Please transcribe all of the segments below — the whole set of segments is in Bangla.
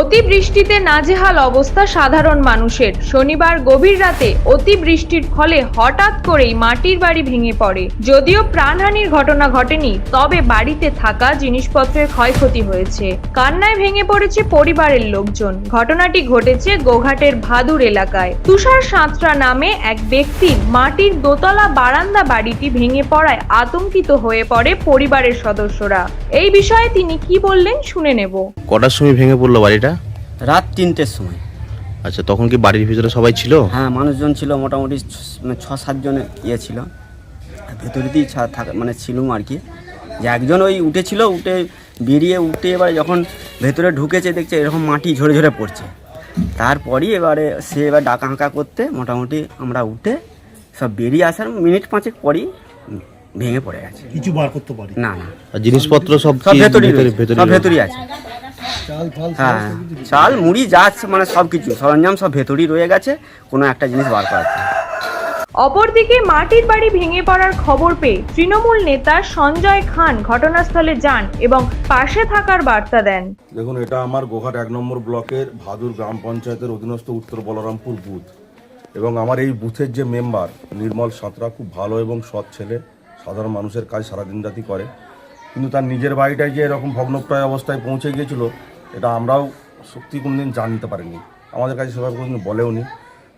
অতিবৃষ্টিতে নাজেহাল অবস্থা সাধারণ মানুষের। শনিবার গভীর রাতে অতিবৃষ্টির ফলে হঠাৎ করেই মাটির বাড়ি ভেঙে পড়ে। যদিও প্রাণহানির ঘটনা ঘটেনি, তবে বাড়িতে থাকা জিনিসপত্রের ক্ষয়ক্ষতি হয়েছে। কান্নায় ভেঙে পড়েছে পরিবারের লোকজন। ঘটনাটি ঘটেছে গোঘাটের ভাদুর এলাকায়। তুষার সাঁতরা নামে এক ব্যক্তি মাটির দোতলা বারান্দা বাড়িটি ভেঙে পড়ায় আতঙ্কিত হয়ে পড়ে পরিবারের সদস্যরা। এই বিষয়ে তিনি কি বললেন শুনে নেব। কটার সময় ভেঙে পড়ল বাড়িটা রাত তিনটের সময়। আচ্ছা তখন কি বাড়ির ভিতরে সবাই ছিল? হ্যাঁ মানুষজন ছিল মোটামুটি ছ- মানে ছ সাতজন ইয়ে ছিল। ভেতরে ছা- থাকা মানে ছিলুম আর কি। যে একজন ওই উঠেছিল উঠে বেরিয়ে উঠে এবারে যখন ভেতরে ঢুকেছে দেখছে এরকম মাটি ঝরে ঝরে পড়ছে। তারপরই এবারে সে এবার ডাকা হাঁকা করতে মোটামুটি আমরা উঠে সব বেরিয়ে আসার মিনিট পাঁচেক পরই ভেঙে পড়ে গেছে। কিছু বার করতে পারি না না। জিনিসপত্র সব সব কি ভেতরই ভেতরে ভেতরে আছে। হ্যাঁ চাল মুড়ি যা আছে মানে সব কিছু। সরঞ্জাম সব ভেতরই রয়ে গেছে কোনো একটা জিনিস বার করা অপরদিকে মাটির বাড়ি ভেঙে পড়ার খবর পেয়ে তৃণমূল নেতা সঞ্জয় খান ঘটনাস্থলে যান এবং পাশে থাকার বার্তা দেন। দেখুন এটা আমার গোঘাট এক নম্বর ব্লকের ভাদুর গ্রাম পঞ্চায়েতের অধীনস্থ উত্তর বলরামপুর বুথ। এবং আমার এই বুথের যে মেম্বার নির্মল সাঁতরা খুব ভালো এবং সৎ ছেলে সাধারণ মানুষের কাজ সারাদিন রাতি করে। কিন্তু তার নিজের বাড়িটায় যে এরকম ভগ্নপ্রায় অবস্থায় পৌঁছে গিয়েছিল এটা আমরাও সত্যি কোনোদিন জানতে পারিনি। আমাদের কাছে সেভাবে কোনোদিন বলেওনি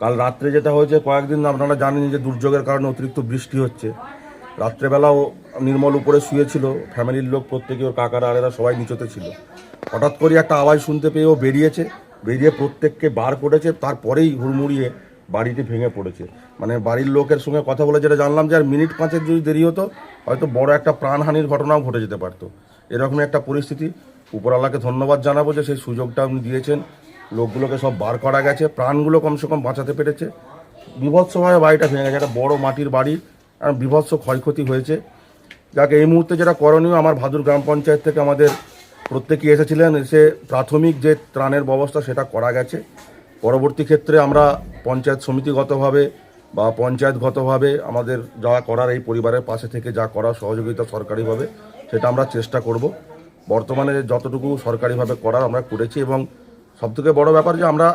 কাল রাত্রে যেটা হয়েছে, কয়েকদিন আপনারা জানেন যে দুর্যোগের কারণে অতিরিক্ত বৃষ্টি হচ্ছে। রাত্রেবেলাও নির্মল উপরে শুয়েছিল, ফ্যামিলির লোক প্রত্যেকে, ওর কাকারা, আরেরা সবাই নিচতে ছিল। হঠাৎ করে একটা আওয়াজ শুনতে পেয়ে ও বেরিয়েছে, বেরিয়ে প্রত্যেককে বার করেছে, তারপরেই হুড়মুড়িয়ে বাড়িটি ভেঙে পড়েছে। মানে বাড়ির লোকের সঙ্গে কথা বলে যেটা জানলাম যে আর মিনিট পাঁচের যদি দেরি হতো, হয়তো বড় একটা প্রাণহানির ঘটনাও ঘটে যেতে পারতো। এরকমই একটা পরিস্থিতি। উপরওয়ালাকে ধন্যবাদ জানাব যে সেই সুযোগটা আপনি দিয়েছেন। লোকগুলোকে সব বার করা গেছে। প্রাণগুলো কমসে কম বাঁচাতে পেরেছে। বিভৎসভাবে বাড়িটা ভেঙে গেছে। একটা বড় মাটির বাড়ি। আর বিভৎস ক্ষয়ক্ষতি হয়েছে। যাকে এই মুহূর্তে যেটা করণীয়, আমার ভাদুর গ্রাম পঞ্চায়েত থেকে আমাদের প্রত্যেকেই এসেছিলেন। এসে প্রাথমিক যে ত্রাণের ব্যবস্থা, সেটা করা গেছে। পরবর্তী ক্ষেত্রে আমরা পঞ্চায়েত সমিতিগতভাবে বা পঞ্চায়েতগতভাবে আমাদের যা করার এই পরিবারের পাশে থেকে যা করার সহযোগিতা সরকারিভাবে সেটা আমরা চেষ্টা করব। বর্তমানে যতটুকু সরকারিভাবে করার আমরা করেছি এবং সবথেকে বড় ব্যাপার যে আমরা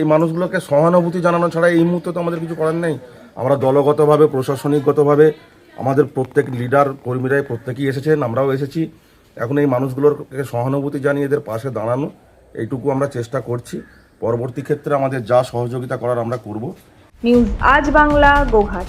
এই মানুষগুলোকে সহানুভূতি জানানো ছাড়া এই মুহূর্তে তো আমাদের কিছু করার নেই। আমরা দলগতভাবে, প্রশাসনিকগতভাবে, আমাদের প্রত্যেক লিডার কর্মীরাই প্রত্যেকেই এসেছেন, আমরাও এসেছি। এখন এই মানুষগুলোর সহানুভূতি জানিয়ে এদের পাশে দাঁড়ানো, এইটুকু আমরা চেষ্টা করছি। পরবর্তী ক্ষেত্রে আমাদের যা সহযোগিতা করার আমরা করব। নিউজ আজ বাংলা, গোঘাট।